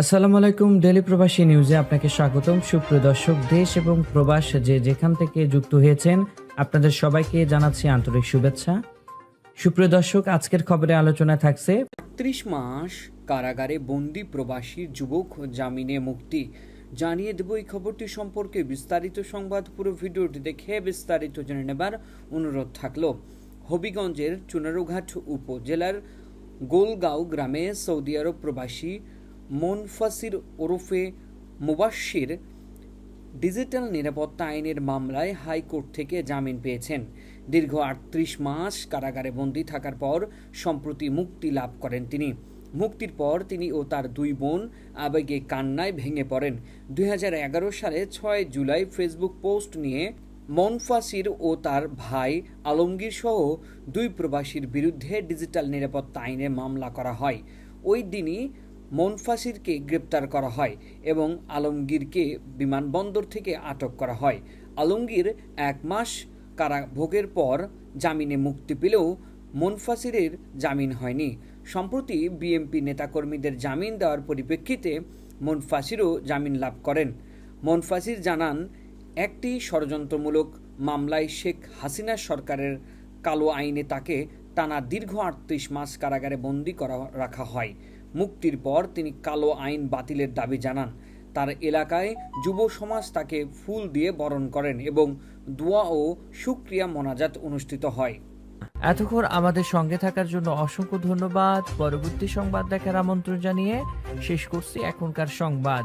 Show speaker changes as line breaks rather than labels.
আসসালামু আলাইকুম ডেলি প্রবাসী নিউজে আপনাকে স্বাগতম। সুপ্রিয় দর্শক, দেশ এবং প্রবাস যে যেখান থেকে যুক্ত হয়েছেন, আপনাদের সবাইকে জানাচ্ছি আন্তরিক শুভেচ্ছা। সুপ্রিয় দর্শক, আজকের খবরে আলোচনা থাকছে,
ত্রিশ মাস কারাগারে বন্দি প্রবাসী যুবক জামিনে মুক্তি। জানিয়ে দেব এই খবরটি সম্পর্কে বিস্তারিত সংবাদ। পুরো ভিডিওটি দেখে বিস্তারিত জেনে নেবার অনুরোধ থাকল। হবিগঞ্জের চুনারুঘাট উপজেলার গোলগাঁও গ্রামে সৌদি আরব প্রবাসী মনফাসির ওরফে মুবাশির ডিজিটাল নিরাপত্তা আইনের মামলায় হাইকোর্ট থেকে জামিন পেয়েছেন। দীর্ঘ আটত্রিশ মাস কারাগারে বন্দী থাকার পর সম্প্রতি মুক্তি লাভ করেন তিনি। মুক্তির পর তিনি ও তার দুই বোন আবেগে কান্নায় ভেঙে পড়েন। দুই হাজার এগারো সালে ছয় জুলাই ফেসবুক পোস্ট নিয়ে মনফাসির ও তার ভাই আলমগীর সহ দুই প্রবাসীর বিরুদ্ধে ডিজিটাল নিরাপত্তা আইনে মামলা করা হয়। ওই দিনই মনফাসিরকে গ্রেপ্তার করা হয় এবং আলমগীরকে বিমানবন্দর থেকে আটক করা হয়। আলমগীর এক মাস কারাভোগের পর জামিনে মুক্তি পেলেও মনফাসিরের জামিন হয়নি। সম্প্রতি বিএমপি নেতাকর্মীদের জামিন দেওয়ার পরিপ্রেক্ষিতে মনফাসিরও জামিন লাভ করেন। মনফাসির জানান, একটি ষড়যন্ত্রমূলক মামলায় শেখ হাসিনা সরকারের কালো আইনে তাকে টানা দীর্ঘ আটত্রিশ মাস কারাগারে বন্দি করা রাখা হয়। মুক্তির পর তিনি কালো আইন বাতিলের দাবি জানান। তার এলাকায় যুব সমাজ তাকে ফুল দিয়ে বরণ করেন এবং দোয়া ও সুক্রিয়া মোনাজাত অনুষ্ঠিত হয়।
এতক্ষণ আমাদের সঙ্গে থাকার জন্য অসংখ্য ধন্যবাদ। পরবর্তী সংবাদ দেখার আমন্ত্রণ জানিয়ে শেষ করছি এখনকার সংবাদ।